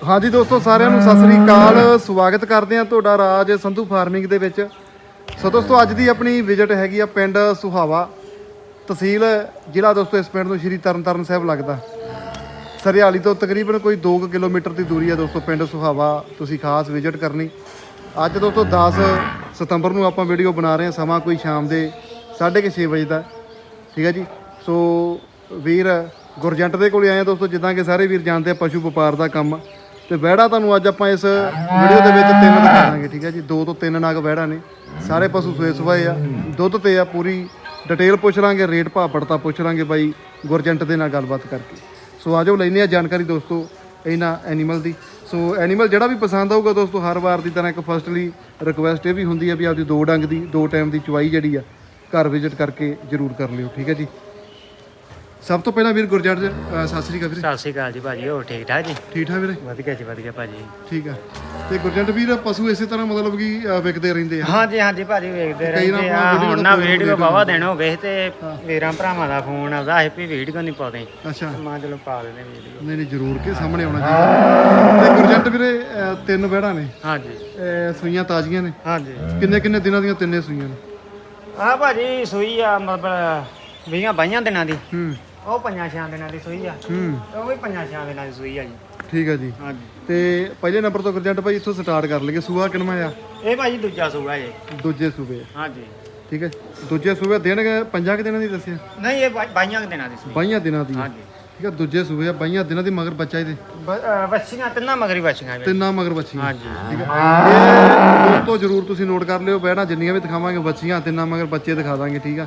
ਹਾਂਜੀ ਦੋਸਤੋ, ਸਾਰਿਆਂ ਨੂੰ ਸਤਿ ਸ੍ਰੀ ਅਕਾਲ। ਸਵਾਗਤ ਕਰਦੇ ਹਾਂ ਤੁਹਾਡਾ ਰਾਜ ਸੰਧੂ ਫਾਰਮਿੰਗ ਦੇ ਵਿੱਚ। ਸੋ ਦੋਸਤੋ, ਅੱਜ ਦੀ ਆਪਣੀ ਵਿਜ਼ਿਟ ਹੈਗੀ ਆ ਪਿੰਡ ਸੁਹਾਵਾ। ਤਹਿਸੀਲ ਜ਼ਿਲ੍ਹਾ ਦੋਸਤੋ, ਇਸ ਪਿੰਡ ਨੂੰ ਸ਼੍ਰੀ ਤਰਨਤਾਰਨ ਸਾਹਿਬ ਲੱਗਦਾ। ਸਰਿਆਲੀ ਤੋਂ ਤਕਰੀਬਨ ਕੋਈ 2 ਕਿਲੋਮੀਟਰ ਦੀ ਦੂਰੀ ਆ ਦੋਸਤੋ, ਪਿੰਡ ਸੁਹਾਵਾ। ਤੁਸੀਂ ਖਾਸ ਵਿਜ਼ਿਟ ਕਰਨੀ। ਅੱਜ ਦੋਸਤੋ 10 ਸਤੰਬਰ ਨੂੰ ਆਪਾਂ ਵੀਡੀਓ ਬਣਾ ਰਹੇ ਹਾਂ, ਸਮਾਂ ਕੋਈ ਸ਼ਾਮ ਦੇ 6:30 ਵਜੇ ਦਾ। ਠੀਕ ਹੈ ਜੀ? ਸੋ ਵੀਰ ਗੁਰਜੰਟ ਦੇ ਕੋਲੇ ਆਏ ਆ ਦੋਸਤੋ, ਜਿੱਦਾਂ ਕਿ ਸਾਰੇ ਵੀਰ ਜਾਣਦੇ ਆ, ਪਸ਼ੂ ਵਪਾਰ ਦਾ ਕੰਮ। ਤੇ ਵਹਿੜਾ ਤੁਹਾਨੂੰ ਅੱਜ ਆਪਾਂ ਇਸ ਵੀਡੀਓ ਦੇ ਵਿੱਚ ਤਿੰਨ ਦਿਖਾਵਾਂਗੇ ਠੀਕ ਹੈ ਜੀ? ਦੋ ਤੋਂ ਤਿੰਨ ਨਾਗ ਵਹਿੜਾ ਨੇ। ਸਾਰੇ ਪਸ਼ੂ ਸੂਏ ਸੁਆਏ ਆ। ਦੁੱਧ ਤੇ ਆ ਪੂਰੀ ਡਿਟੇਲ ਪੁੱਛ ਲਾਂਗੇ ਰੇਟ ਭਾਅ ਪੜਤਾ ਪੁੱਛ ਲਾਂਗੇ ਬਾਈ ਗੁਰਜੰਟ ਦੇ ਨਾਲ ਗੱਲਬਾਤ ਕਰਕੇ। ਸੋ ਆਜੋ ਲੈਨੇ ਆ ਜਾਣਕਾਰੀ ਦੋਸਤੋ ਇਹਨਾਂ ਐਨੀਮਲ ਦੀ। ਸੋ ਐਨੀਮਲ ਜਿਹੜਾ ਵੀ ਪਸੰਦ ਆਊਗਾ ਦੋਸਤੋ, ਹਰ ਵਾਰ ਦੀ ਤਰ੍ਹਾਂ ਇੱਕ ਫਸਟਲੀ ਰਿਕੁਐਸਟ ਇਹ ਵੀ ਹੁੰਦੀ ਆ ਵੀ ਆਪਦੀ ਦੋ ਡੰਗ ਦੀ, ਦੋ ਟਾਈਮ ਦੀ ਚੁਆਈ ਜਿਹੜੀ ਆ, ਘਰ ਵਿਜ਼ਿਟ ਕਰਕੇ ਜ਼ਰੂਰ ਕਰ ਲਿਓ, ਠੀਕ ਹੈ ਜੀ? ਸਭ ਤੋਂ ਪਹਿਲਾਂ ਵੀਰ ਗੁਰਜੰਟ ਜੀ, ਸਤਿ ਸ੍ਰੀ ਅਕਾਲ ਵੀਰੇ। ਸਤਿ ਸ਼੍ਰੀ ਅਕਾਲ ਜੀ ਭਾਜੀ ਹੋਰ ਠੀਕ ਠਾਕ ਜੀ? ਠੀਕ ਠਾਕ ਵੀਰੇ? ਵਧੀਆ ਜੀ ਵਧੀਆ ਭਾਜੀ। ਠੀਕ ਆ। ਤੇ ਗੁਰਜੰਟ ਵੀਰ ਪਸ਼ੂ ਇਸੇ ਤਰ੍ਹਾਂ ਮਤਲਬ ਕਿ ਵਿਕਦੇ ਰਹਿੰਦੇ ਆ। ਹਾਂਜੀ ਹਾਂਜੀ ਭਾਜੀ ਵੇਖਦੇ ਕਈ ਨਾ ਰਹਿੰਦੇ ਆ। ਵੀਡੀਓ ਹੁਣ ਨਾ ਵੀਡੀਓ ਬਾਵਾ ਦਿਨ ਹੋ ਗਏ ਸੀ ਤੇ ਵੀਰਾਂ ਭਰਾਵਾਂ ਦਾ ਫੋਨ ਆਉਂਦਾ ਸੀ ਵੀ ਵੀਡੀਓ ਨਹੀਂ ਪਾਉਂਦੇ। ਅੱਛਾ। ਮਾਂ ਚਲੋ ਪਾ ਦਿੰਦੇ ਵੀਡੀਓ। ਨਹੀਂ ਨਹੀਂ ਜ਼ਰੂਰ ਕੇ ਸਾਹਮਣੇ ਆਉਣਾ ਚਾਹੀਦਾ। ਤੇ ਗੁਰਜੰਟ ਵੀਰੇ ਤਿੰਨ ਬਹਿੜਾਂ ਨੇ। ਹਾਂਜੀ। ਅਹ, ਸੂਈਆਂ ਤਾਜ਼ੀਆਂ ਨੇ। ਹਾਂਜੀ। ਕਿੰਨੇ ਕਿੰਨੇ ਦਿਨਾਂ ਦੀਆਂ ਤਿੰਨੇ ਸੂਈਆਂ ਨੇ? ਆ ਭਾਜੀ ਸੂਈ ਆ ਮਤਲਬ ਵੀਹਾਂ ਬਾਈਆਂ ਦਿਨਾਂ ਦੀ। ਹੂੰ। ਉਹ ਪੰਜਾਂ ਛਾਂ ਦਿਨਾਂ ਦੀ ਸੂਈ ਆ। ਹੂੰ। ਉਹ ਵੀ ਪੰਜਾਂ ਛਾਂ ਦਿਨਾਂ ਦੀ ਸੂਈ ਆ ਜੀ। ਠੀਕ ਆ ਜੀ। ਹਾਂਜੀ। ਤੇ ਪਹਿਲੇ ਨੰਬਰ ਤੋਂ ਗੁਰਜੰਟ ਭਾਈ ਇੱਥੋਂ ਸਟਾਰਟ ਕਰ ਲਈਏ। ਸੂਆ ਕਿਨਮਾ ਆ? ਇਹ ਭਾਜੀ ਦੂਜਾ ਸੂਆ ਜੀ। ਦੂਜੇ ਸੂਬੇ ਹਾਂਜੀ। ਠੀਕ ਹੈ ਦੂਜੇ ਸੂਬੇ ਦੇਣਗੇ ਪੰਜਾਂ ਕੁ ਦਿਨਾਂ ਦੀ ਦੱਸਿਆ? ਨਹੀਂ ਇਹ ਬਾਈ- ਬਾਈਆਂ ਕੁ ਦਿਨਾਂ ਦੀ ਸੂਈ। ਬਾਈਆਂ ਦਿਨਾਂ ਦੀ। ਹਾਂਜੀ। ਠੀਕ ਹੈ ਦੂਜੇ ਸੂਬੇ ਆ। ਬਾਈਆਂ ਦਿਨਾਂ ਦੀ ਮਗਰ ਬੱਚਾ ਇਹਦੇ। ਬ- ਵੱਛੀਆਂ ਤਿੰਨਾਂ ਮਗਰੀ ਵੱਛੀਆਂ ਜੀ ਤਿੰਨਾਂ ਮਗਰ ਬੱਚੀਆਂ ਹਾਂਜੀ। ਠੀਕ ਹੈ ਇਹ ਦੋਸਤੋ ਜਰੂਰ ਤੁਸੀਂ ਨੋਟ ਕਰ ਲਿਓ। ਬਹਿਣਾ ਜਿੰਨੀਆਂ ਵੀ ਦਿਖਾਵਾਂਗੇ ਬੱਚੀਆਂ ਤਿੰਨਾਂ ਮਗਰ ਬੱਚੇ ਦਿਖਾ ਦਾਂਗੇ। ਠੀਕ ਆ।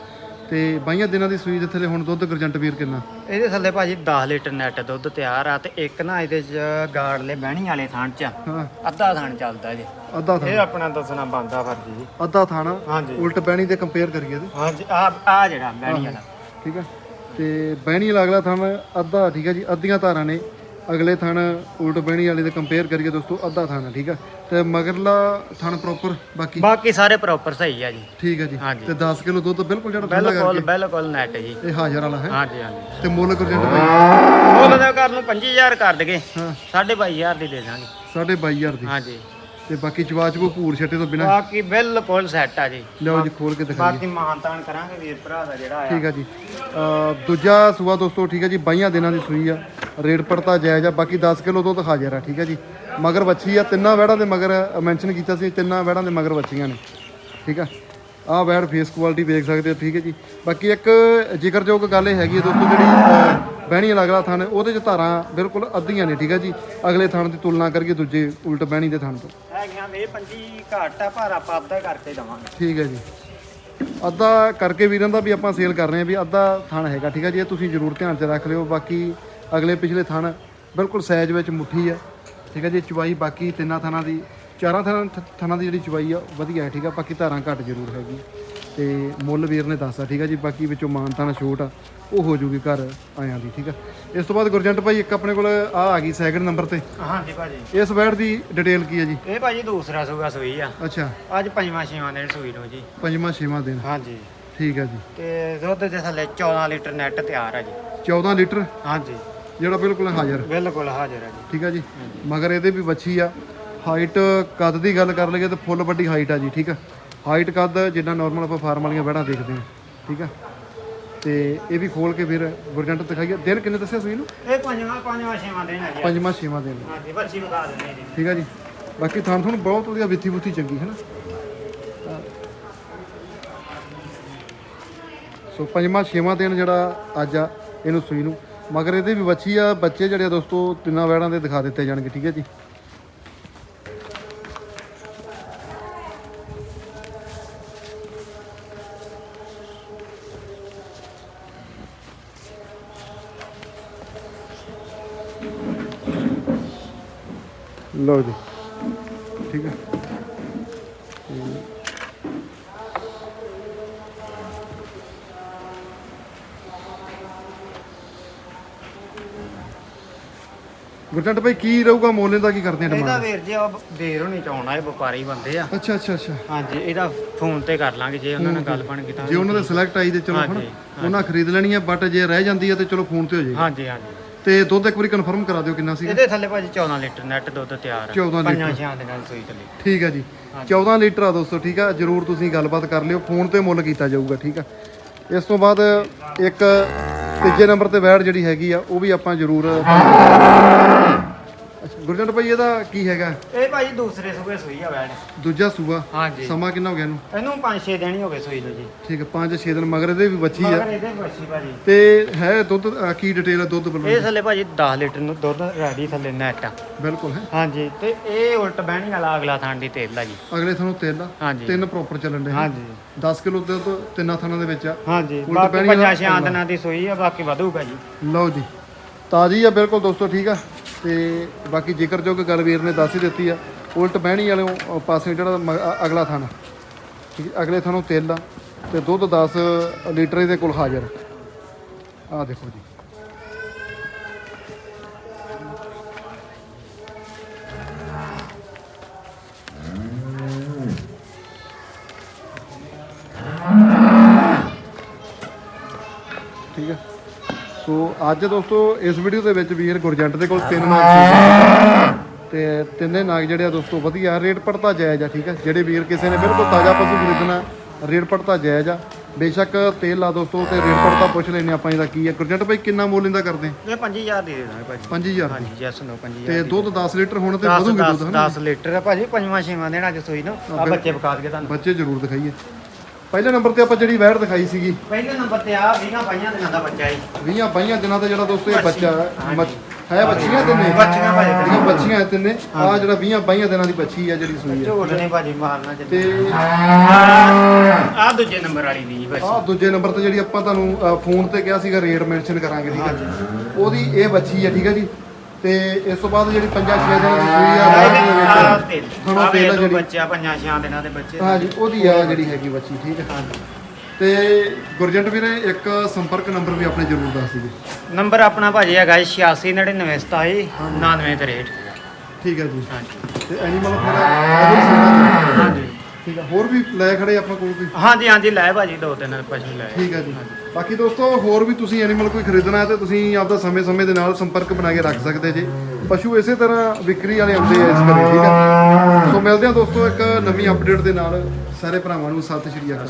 ਤੇ ਬਾਈਆਂ ਦਿਨਾਂ ਦੀ ਸੂਈ ਦੇ ਥੱਲੇ ਹੁਣ ਦੁੱਧ ਗਰਜੰਟ ਵੀਰ ਕਿੰਨਾ? ਇਹਦੇ ਥੱਲੇ ਭਾਜੀ 10 ਲੀਟਰ ਨੈਟ ਦੁੱਧ ਤਿਆਰ ਆ ਤੇ ਇੱਕ ਨਾ ਇਹਦੇ ਚ ਗਾੜਲੇ ਬਹਿਣੀ ਵਾਲੇ ਥਾਂ ਚ। ਹਾਂ। ਅੱਧਾ ਥਾਂ ਚੱਲਦਾ ਜੀ। ਅੱਧਾ ਇਹ ਥਾਣਾ ਆਪਣਾ ਦੱਸਣਾ ਬੰਦਾ ਫਰਜੀ ਜੀ। ਅੱਧਾ ਥਾਣਾ ਹਾਂਜੀ। ਉਲਟ ਬਹਿਣੀ ਤੇ ਕੰਪੇਅਰ ਕਰੀਏ ਤੇ ਹਾਂਜੀ ਆ ਆ ਜਿਹੜਾ ਬਹਿਣੀ ਵਾਲਾ। ਠੀਕ ਆ। ਤੇ ਬਹਿਣੀ ਵਾਲਾ ਅਗਲਾ ਥਣ ਅੱਧਾ ਠੀਕ ਆ ਜੀ ਅੱਧੀਆਂ ਧਾਰਾਂ ਨੇ। ਅਗਲੇ ਥਣ ਉਲਟ ਬਹਿਣੀ ਵਾਲੇ ਦੇ ਕੰਪੇਅਰ ਕਰੀਏ ਦੋਸਤੋ ਅੱਧਾ ਥਣ ਆ ਠੀਕ ਆ? ਤੇ ਮਗਰਲਾ ਥਣ ਪ੍ਰੋਪਰ ਬਾਕੀ? ਬਾਕੀ ਸਾਰੇ ਪ੍ਰੋਪਰ ਸਹੀ ਆ ਜੀ। ਠੀਕ ਆ ਜੀ। ਹਾਂਜੀ। ਤੇ 10 ਕਿਲੋ ਦੁੱਧ ਬਿਲਕੁਲ ਜਿਹੜਾ ਠੰਡਾ ਬਿਲਕੁਲ ਕਰਕੇ। ਬਿਲਕੁਲ ਨੈਟ ਜੀ। ਇਹ ਹਾਜ਼ਰ ਵਾਲਾ ਹੈ। ਹਾਂਜੀ ਹਾਂਜੀ। ਤੇ ਮੁੱਲ ਗਰਜੰਟ ਭਾਈ ਉਹ ਦਾ ਕਰ ਨੂੰ 25000 ਕਰ ਦਗੇ। ਹਾਂ। 22500 ਦੀ ਦੇ ਦਾਂਗੇ। ਸਾਢੇ 22000 ਦੀ। ਹਾਂਜੀ। ਤੇ ਬਾਕੀ ਚਵਾਚ ਕੋ ਭੂਰ ਛੱਟੇ ਤੋਂ ਬਿਨਾ? ਬਾਕੀ ਬਿਲਕੁਲ ਸੈੱਟ ਆ ਜੀ। ਲਿਆਓ ਜੀ ਖੋਲ ਕੇ ਦਿਖਾਈਏ। ਬਾਕੀ ਮਾਨਤਾਨ ਕਰਾਂਗੇ ਵੀਰ ਭਰਾ ਦਾ ਜਿਹੜਾ ਆ। ਠੀਕ ਆ ਜੀ। ਅਹ ਦੂਜਾ ਸੂਆ ਦੋਸਤੋ ਠੀਕ ਆ ਜੀ 22 ਦਿਨਾਂ ਦੀ ਸੂਈ ਆ। ਰੇਟ ਪੜਤਾ ਜਾਇਜ਼ ਆ ਬਾਕੀ 10 ਕਿਲੋ ਤੋਂ ਦਿਖਾ ਜਰਾ ਠੀਕ ਆ ਜੀ। ਮਗਰ ਵੱਛੀ ਆ ਤਿੰਨਾਂ ਵੈੜਾਂ ਦੇ ਮਗਰ ਮੈਂਸ਼ਨ ਕੀਤਾ ਸੀ ਤਿੰਨਾਂ ਵੈੜਾਂ ਦੇ ਮਗਰ ਵੱਛੀਆਂ ਨੇ ਠੀਕ ਆ। ਆਹ ਵੈੜ ਫੇਸ ਕੁਆਲਿਟੀ ਵੇਖ ਸਕਦੇ ਹੋ ਠੀਕ ਹੈ ਜੀ। ਬਾਕੀ ਇੱਕ ਜ਼ਿਕਰਯੋਗ ਗੱਲ ਇਹ ਹੈਗੀ ਹੈ ਦੋਸਤੋ ਜਿਹੜੀ ਬਹਿਣੀ ਅਗਲਾ ਥਣ ਉਹਦੇ ਚ ਧਾਰਾਂ ਬਿਲਕੁਲ ਅੱਧੀਆਂ ਨੇ ਠੀਕ ਹੈ ਜੀ। ਅਗਲੇ ਥਣ ਦੀ ਤੁਲਨਾ ਕਰੀਏ ਦੂਜੇ ਉਲਟ ਬਹਿਣੀ ਦੇ ਥਣ ਤੋਂ। ਹੈਗੀਆਂ ਵੇ ਪੰਜੀ ਘੱਟ ਆ ਪਰ ਆਪਾਂ ਆਪਦਾ ਹੀ ਕਰਕੇ ਦਵਾਂਗੇ। ਠੀਕ ਹੈ ਜੀ। ਅੱਧਾ ਕਰਕੇ ਵੀਰਾਂ ਦਾ ਵੀ ਆਪਾਂ ਸੇਲ ਕਰ ਰਹੇ ਹਾਂ ਵੀ ਅੱਧਾ ਥਣ ਹੈਗਾ ਠੀਕ ਹੈ ਜੀ। ਇਹ ਤੁਸੀਂ ਜ਼ਰੂਰ ਧਿਆਨ 'ਚ ਰੱਖ ਲਿਓ। ਬਾਕੀ ਅਗਲੇ ਪਿਛਲੇ ਥਣ ਬਿਲਕੁਲ ਸਾਈਜ਼ ਵਿੱਚ ਮੁੱਠੀ ਆ। ਠੀਕ ਹੈ ਜੀ ਚਵਾਈ ਬਾਕੀ ਤਿੰਨਾਂ ਥਣਾਂ ਦੀ ਚਾਰਾਂ ਥਣਾਂ ਥਣਾਂ ਦੀ ਜਿਹੜੀ ਚਵਾਈ ਆ ਵਧੀਆ ਹੈ ਠੀਕ ਆ। ਬਾਕੀ ਧਾਰਾਂ ਘੱਟ ਜ਼ਰੂਰ ਹੈਗੀ। ਤੇ ਮੁੱਲ ਵੀਰ ਨੇ ਦੱਸਦਾ ਠੀਕ ਹੈ ਜੀ ਬਾਕੀ ਵਿੱਚੋਂ ਮਾਨਤਾਨਾ ਛੋਟ ਆ ਉਹ ਹੋ ਜੂਗੀ ਘਰ ਆਇਆਂ ਦੀ ਠੀਕ ਆ। ਇਸ ਤੋਂ ਬਾਅਦ ਗੁਰਜੰਟ ਭਾਈ ਇੱਕ ਆਪਣੇ ਕੋਲ ਆ ਆ ਗਈ ਸੈਕਿੰਡ ਨੰਬਰ ਤੇ। ਹਾਂਜੀ ਭਾਜੀ। ਇਸ ਵੈੜ ਦੀ ਡਿਟੇਲ ਕੀ ਹੈ ਜੀ? ਇਹ ਭਾਜੀ ਦੂਸਰਾ ਸੂਗਾ ਸੂਈ ਆ। ਅੱਛਾ। ਅੱਜ ਪੰਜਵਾਂ ਛੇਵਾਂ ਦਿਨ ਸੂਈ ਨੂੰ ਜੀ। ਪੰਜਵਾਂ ਛੇਵਾਂ ਦਿਨ। ਹਾਂਜੀ। ਠੀਕ ਹੈ ਜੀ। ਤੇ ਦੁੱਧ ਦੇ ਥੱਲੇ 14 ਲੀਟਰ ਨੈਟ ਤਿਆਰ ਆ ਜੀ। 14 ਲੀਟਰ? ਹਾਂਜੀ। ਜਿਹੜਾ ਬਿਲਕੁਲ ਹਾਜ਼ਰ। ਬਿਲਕੁਲ ਹਾਜ਼ਰ ਆ ਜੀ। ਠੀਕ ਆ ਜੀ? ਮਗਰ ਇਹਦੇ ਵੀ ਵੱਛੀ ਆ। ਹਾਈਟ ਕੱਦ ਦੀ ਗੱਲ ਕਰ ਲਈਏ ਤਾਂ ਫੁੱਲ ਵੱਡੀ ਹਾਈਟ ਆ ਜੀ ਠੀਕ ਆ? ਹਾਈਟ ਕੱਦ ਜਿੱਦਾਂ ਨਾਰਮਲ ਆਪਾਂ ਫਾਰਮ ਵਾਲੀਆਂ ਬੈੜਾਂ ਦੇਖਦੇ ਹਾਂ ਠੀਕ ਆ? ਤੇ ਇਹ ਵੀ ਖੋਲ ਕੇ ਫਿਰ ਗੁਰਜੰਟ ਦਿਖਾਈਏ। ਦਿਨ ਕਿੰਨੇ ਦੱਸਿਆ ਸੂਈ ਨੂੰ ਇਹ ਪੰਜਵਾਂ ਪੰਜਵਾਂ ਛੇਵਾਂ ਦਿਨ ਆ ਜੀ। ਪੰਜਵਾਂ ਛੇਵਾਂ ਦਿਨ। ਹਾਂਜੀ ਬੱਚੀ ਵਿਖਾ ਦਿੰਦੇ ਜੀ। ਠੀਕ ਆ ਜੀ? ਬਾਕੀ ਥਾਂ ਤੁਹਾਨੂੰ ਬਹੁਤ ਵਧੀਆ ਵਿੱਥੀ ਬੁੱਥੀ ਚੰਗੀ ਹੈ ਨਾ? ਸੋ ਪੰਜਵਾਂ ਛੇਵਾਂ ਦਿਨ ਜਿਹੜਾ ਅੱਜ ਆ ਇਹਨੂੰ ਸੂਈ ਨੂੰ ਮਗਰ ਇਹਦੇ ਵੀ ਵੱਛੀ ਆ, ਬੱਚੇ ਜਿਹੜੇ ਆ ਦੋਸਤੋ, ਤਿੰਨਾਂ ਵੈੜਾਂ ਦੇ ਦਿਖਾ ਦਿੱਤੇ ਜਾਣਗੇ, ਠੀਕ ਹੈ ਜੀ। ਲਓ ਜੀ। ਠੀਕ ਹੈ। ਗੁਰਜੰਟ ਭਾਈ ਕੀ ਰਹੂਗਾ ਮੋਲੇ ਦਾ ਕੀ ਕਰਦੇ ਆ ਇਹਦਾ ਡਿਮਾਂਡ? ਵੀਰ ਜੀ ਉਹ ਦੇਰ ਹੋਣੀ ਚਾਉਣਾ ਇਹ ਵਪਾਰੀ ਬੰਦੇ ਆ। ਅੱਛਾ ਅੱਛਾ ਅੱਛਾ। ਹਾਂਜੀ ਇਹਦਾ ਫੋਨ ਤੇ ਕਰ ਲਾਂਗੇ ਜੇ ਉਹਨਾਂ ਨਾਲ ਗੱਲ ਬਣ ਗਈ ਤਾਂ। ਜੇ ਉਹਨਾਂ ਦੇ ਸਿਲੈਕਟ ਆਈ ਤੇ ਚਲੋ ਹਾਂਜੀ, ਉਹਨਾਂ ਖਰੀਦ ਲੈਣੀ ਆ ਬਟ ਜੇ ਰਹਿ ਜਾਂਦੀ ਆ ਤੇ ਚਲੋ ਫੋਨ ਤੇ ਹੋ ਜਾਏਗਾ। ਹਾਂਜੀ ਹਾਂਜੀ। ਤੇ ਦੁੱਧ ਇੱਕ ਵਾਰੀ ਕਨਫਰਮ ਕਰਾ ਦਿਓ ਕਿੰਨਾ ਸੀਗਾ? ਇਹਦੇ ਥੱਲੇ ਭਾਜੀ 14 ਲੀਟਰ ਨੈਟ ਦੁੱਧ ਤਿਆਰ ਆ। 14 ਪੰਜਾਂ ਲੀਟਰ। ਛਿਆਂ ਦੇ ਨਾਲ ਸੂਈ ਥੱਲੇ ਠੀਕ ਹੈ ਜੀ। 14 ਲੀਟਰ ਆ ਦੋਸਤੋ ਠੀਕ ਆ? ਜਰੂਰ ਤੁਸੀਂ ਗੱਲਬਾਤ ਕਰ ਲਿਓ। ਫੋਨ ਤੇ ਮੁੱਲ ਕੀਤਾ ਜਾਊਗਾ ਠੀਕ ਆ? ਇਸ ਤੋਂ ਬਾਅਦ ਇੱਕ ਤੀਜੇ ਨੰਬਰ ਤੇ ਵੈੜ ਜਿਹੜੀ ਹੈਗੀ ਆ ਉਹ ਵੀ ਆਪਾਂ ਜਰੂਰ ਅੱਛਾ, ਗੁਰਜੰਟ ਭਾਈ ਇਹਦਾ ਕੀ ਹੈਗਾ? ਇਹ ਭਾਜੀ ਦੂਸਰੇ ਸੂਬੇ ਸੂਈ ਆ ਵੈਣ। ਦੂਜਾ ਸੂਆ ਹਾਂਜੀ। ਸਮਾਂ ਕਿੰਨਾ ਹੋ ਗਿਆ ਇਹਨੂੰ? ਇਹਨੂੰ 5-6 ਦਿਨ ਹੀ ਹੋ ਗਏ ਸੂਈ ਨੂੰ ਜੀ। ਠੀਕ ਹੈ 5-6 ਦਿਨ ਮਗਰ ਇਹਦੇ ਵੀ ਬੱਚੀ ਆ। ਮਗਰ ਇਹਦੇ ਬੱਚੀ ਭਾਜੀ। ਤੇ ਹੈ ਦੁੱਧ ਅ, ਕੀ ਡਿਟੇਲ ਆ ਦੁੱਧ ਇਹ ਥੱਲੇ ਭਾਜੀ 10 ਲੀਟਰ ਨੂੰ ਦੁੱਧ ਰੈਡੀ ਥੱਲੇ ਨੈਟ ਆ। ਬਿਲਕੁਲ ਹੈ। ਹਾਂਜੀ ਤੇ ਇਹ ਉਲਟ ਬਹਿਣੀ ਵਾਲਾ ਅਗਲਾ ਥਾਂ ਦੀ ਤੇਲ ਆ ਜੀ। ਅਗਲੇ ਤੁਹਾਨੂੰ ਤਿੰਨ ਆ? ਹਾਂਜੀ। ਤਿੰਨ ਪ੍ਰੋਪਰ ਚੱਲਣ ਦੇ ਹਾਂਜੀ। 10 ਕਿਲੋ ਦੁੱਧ ਤਿੰਨਾਂ ਥਾਂ ਦੇ ਵਿੱਚ ਆ। ਹਾਂਜੀ ਉਲਟ ਬਾਕੀ ਬਹਿਣੀ ਵਾਲਾ ਪੰਜਾਂ ਛਿਆਂ ਦਿਨਾਂ ਦੀ ਸੂਈ ਆ ਬਾਕੀ ਵਧੂਗਾ ਜੀ। ਲਓ ਜੀ ਤਾਜ਼ੀ ਆ ਬਿਲਕੁਲ ਦੋਸਤੋ ਠੀਕ ਆ? ਤੇ ਬਾਕੀ ਜ਼ਿਕਰਯੋਗ ਗੱਲ ਵੀਰ ਨੇ ਦੱਸ ਹੀ ਦਿੱਤੀ ਆ ਉਲਟ ਬਹਿਣੀ ਵਾਲੇ ਪਾਸੇ ਜਿਹੜਾ ਮ- ਅ- ਅਗਲਾ ਥਾਣਾ। ਠੀਕ ਹੈ, ਅਗਲੇ ਥਾਣੋਂ ਤਿਲ ਆ ਤੇ ਦੁੱਧ 10 ਲੀਟਰ ਦੇ ਕੋਲ ਹਾਜ਼ਰ। ਆ ਦੇਖੋ ਜੀ। ਸੋ ਅੱਜ ਦੋਸਤੋ ਇਸ ਵੀਡੀਓ ਦੇ ਵਿੱਚ ਵੀਰ ਗੁਰਜੰਟ ਦੇ ਕੋਲ ਤਿੰਨ ਨਾਗ ਸੀ। ਤੇ ਤਿੰਨੇ ਨਾਗ ਜਿਹੜੇ ਆ ਦੋਸਤੋ ਵਧੀਆ ਰੇਟ ਪੜਤਾ ਜਾਇਜ਼ ਆ ਠੀਕ ਹੈ ਜਿਹੜੇ ਵੀਰ ਕਿਸੇ ਨੇ ਬਿਲਕੁਲ ਤਾਜ਼ਾ ਪਸ਼ੂ ਖਰੀਦਣਾ ਰੇਟ ਪੜਤਾ ਜਾਇਜ਼ ਆ। ਬੇਸ਼ੱਕ ਤੇਲ ਲਾ ਦੋਸਤੋ ਤੇ ਰੇਟ ਪੜਤਾ ਪੁੱਛ ਲੈਨੇ ਆਪਾਂ ਇਹਦਾ ਕੀ ਹੈ ਗੁਰਜੰਟ ਭਾਈ ਕਿੰਨਾ ਮੁੱਲ ਇਹਦਾ ਕਰਦੇ ਇਹ 5000 ਦੇ ਦੇਣਾ ਭਾਜੀ। 5000 ਹਾਂਜੀ ਜੈਸ ਨੋ 5000 ਤੇ ਦੁੱਧ 10 ਲੀਟਰ ਹੁਣ ਤੇ 10 ਵਧੂਗੀ ਦੁੱਧ 10 ਹਨਾ? 10 ਲੀਟਰ ਆ ਭਾਜੀ ਪੰਜਵਾਂ ਛੇਵਾਂ ਦੇਣਾ ਅੱਜ ਸੂਈ ਨੂੰ। ਆ ਬੱਚੇ ਪਕਾ ਕੇ ਤੁਹਾਨੂੰ। ਬੱਚੇ ਜ਼ਰੂਰ ਦਿਖਾਈਏ। ਪਹਿਲੇ ਨੰਬਰ ਤੇ ਆਪਾਂ ਜਿਹੜੀ ਵੈੜ ਦਿਖਾਈ ਸੀਗੀ। ਪਹਿਲੇ ਨੰਬਰ ਤੇ ਆ 20 ਪਾਈਆਂ ਦਿਨਾਂ ਦਾ ਬੱਚਾ ਜੀ। 20 22 ਦਿਨਾਂ ਦਾ ਜਿਹੜਾ ਦੋਸਤੋ ਇਹ ਬੱਚਾ ਹੈ ਹੈ ਬੱਚੀਆਂ ਤਿੰਨੇ? ਬੱਚੀਆਂ ਭਾਜੀ ਤਿੰਨੇ। ਜਿਹੜੀਆਂ ਬੱਚੀਆਂ ਹੈ ਤਿੰਨੇ। ਆ ਜਿਹੜਾ 20 22 ਦਿਨਾਂ ਦੀ ਬੱਚੀ ਆ ਜਿਹੜੀ ਸੂਈ ਹੈ। ਝੋਟ ਨਹੀਂ ਭਾਜੀ ਮਾਰਨਾ ਤੇ ਆ ਦੂਜੇ ਨੰਬਰ ਵਾਲੀ ਦੀ ਜੀ ਬੱਚੀ। ਆ ਦੂਜੇ ਨੰਬਰ ਤੇ ਜਿਹੜੀ ਆਪਾਂ ਤੁਹਾਨੂੰ ਫੋਨ ਤੇ ਕਿਹਾ ਸੀਗਾ ਰੇਟ ਮੈਂਸ਼ਨ ਕਰਾਂਗੇ ਠੀਕ ਹੈ ਉਹਦੀ ਇਹ ਬੱਚੀ ਹੈ ਠੀਕ ਹੈ ਜੀ। ਤੇ ਇਸ ਤੋਂ ਬਾਅਦ ਜਿਹੜੀ ਪੰਜਾਂ ਛੇ ਦਿਨਾਂ ਦੀ ਸੂਈ ਆ ਰਾਤ ਦੇ ਵਿੱਚ ਤੁਹਾਨੂੰ ਆ ਤੇਲ ਆ ਜਿਹੜੀ ਬੱਚਾ ਪੰਜਾਂ ਛਿਆਂ ਦਿਨਾਂ ਦੇ ਬੱਚੇ। ਹਾਂ ਜੀ ਉਹਦੀ ਆ ਜਿਹੜੀ ਹੈਗੀ ਬੱਚੀ ਠੀਕ ਹੈ। ਤੇ ਗੁਰਜੰਟ ਵੀਰੇ ਇੱਕ ਸੰਪਰਕ ਨੰਬਰ ਵੀ ਆਪਣੇ ਜ਼ਰੂਰ ਦੱਸ ਦਿਓ। ਨੰਬਰ ਆਪਣਾ ਭਾਜੀ ਹੈਗਾ 869927 9963 ਠੀਕ ਹੈ ਜੀ। ਹਾਂਜੀ। ਤੇ ਐਨੀਮਲ ਫਿਰ ਅਗਰ ਸੇਵਾ ਹਾਂਜੀ। ਠੀਕ ਹੈ ਹੋਰ ਵੀ ਲੈ ਖੜੇ ਆਪਣੇ ਕੋਲ ਕੋਈ? ਹਾਂਜੀ ਹਾਂਜੀ ਲੈ ਭਾਜੀ ਦੋ ਤਿੰਨ ਪਸ਼ੂ ਲੈ ਠੀਕ ਹੈ ਜੀ। ਬਾਕੀ ਦੋਸਤੋ, ਹੋਰ ਵੀ ਤੁਸੀਂ ਐਨੀਮਲ ਕੋਈ ਖਰੀਦਣਾ ਹੈ ਤੇ ਤੁਸੀਂ ਆਪਦਾ ਸਮੇਂ-ਸਮੇਂ ਦੇ ਨਾਲ ਸੰਪਰਕ ਬਣਾ ਕੇ ਰੱਖ ਸਕਦੇ ਜੇ। ਪਸ਼ੂ ਇਸੇ ਤਰ੍ਹਾਂ ਵਿਕਰੀ ਵਾਲੇ ਆਉਂਦੇ ਆ ਇਸ ਘਰੇ, ਠੀਕ ਹੈ? ਸੋ ਮਿਲਦੇ ਹਾਂ ਦੋਸਤੋ ਇੱਕ ਨਵੀਂ ਅਪਡੇਟ ਦੇ ਨਾਲ। ਸਾਰੇ ਭਰਾਵਾਂ ਨੂੰ ਸਤਿ ਸ਼੍ਰੀ ਅਕਾਲ।